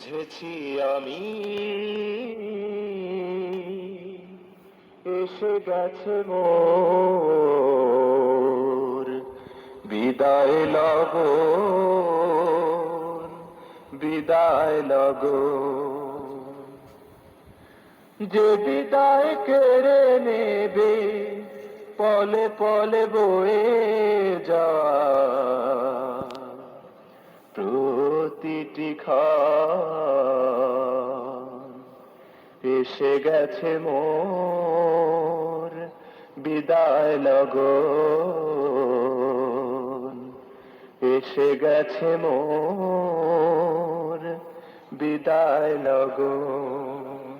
বুঝেছি আমি। এসে গেছে মোর বিদায় লগন বিদায় লগন। যে বিদায় কেড়ে নেবে, পলে পলে বয়ে যাওয়া। এসে গেছে মোর বিদায় লগন। এসে গেছে মোর বিদায় লগন।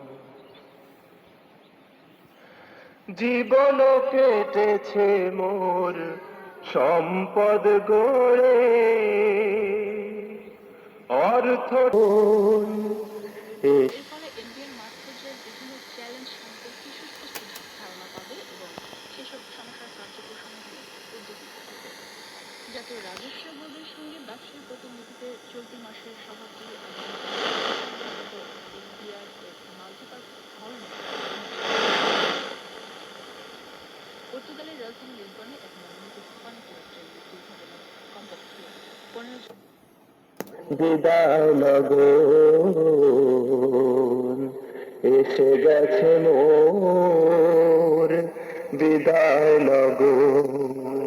জীবন কেটেছে মোর সম্পদ গড়ে। অর্থ জাতীয় রাজস্ব বোর্ডের সঙ্গে ব্যবসায়ী প্রতিনিধিতে চলতি মাসের সভাপতি এনবিআর মাল্টিপারপাস হল পর্তুগালের রাজধানী লিসবনে এক মনোনীত পানি ট্রেন দুর্ঘটনায় কমপক্ষে পনেরো জন বিদায় এসে গেছে মোর বিদায় লগন।